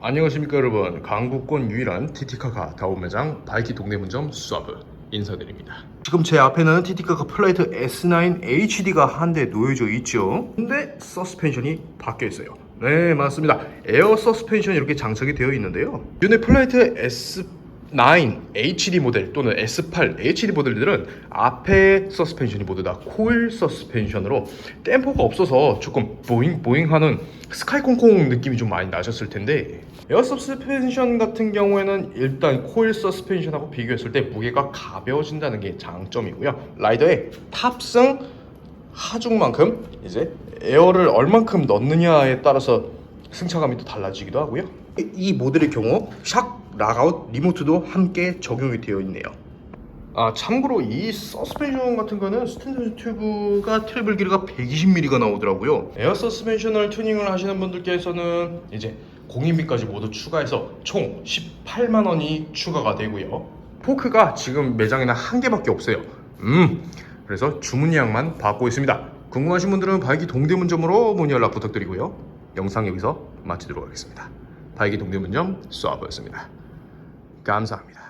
안녕하십니까 여러분. 강북권 유일한 티티카카 다운 매장 바이키 동대문점 수아브 인사드립니다. 지금 제 앞에는 티티카카 플레이트 S9 HD가 한 대 놓여져 있죠. 근데 서스펜션이 바뀌어 있어요. 네 맞습니다. 에어 서스펜션이 이렇게 장착이 되어 있는데요. 기존의 플레이트 S9 HD 모델 또는 S8 HD 모델들은 앞에 서스펜션이 모두 다 코일 서스펜션으로 댐퍼가 없어서 조금 보잉 보잉하는 스카이콩콩 느낌이 좀 많이 나셨을 텐데 에어 서스펜션 같은 경우에는 일단 코일 서스펜션하고 비교했을 때 무게가 가벼워진다는 게 장점이고요. 라이더의 탑승 하중만큼 이제 에어를 얼만큼 넣느냐에 따라서 승차감이 또 달라지기도 하고요. 이 모델의 경우 샥 락아웃 리모트도 함께 적용이 되어 있네요. 아 참고로 이 서스펜션 같은 거는 스탠드 튜브가 트래블 길이가 120mm가 나오더라고요. 에어 서스펜션을 튜닝을 하시는 분들께서는 이제 공인비까지 모두 추가해서 총 18만 원이 추가가 되고요. 포크가 지금 매장에는 한 개밖에 없어요. 음, 그래서 주문 예약만 받고 있습니다. 궁금하신 분들은 바이기 동대문점으로 문의 연락 부탁드리고요. 영상 여기서 마치도록 하겠습니다. 바이기 동대문점 수아버였습니다. 감사합니다.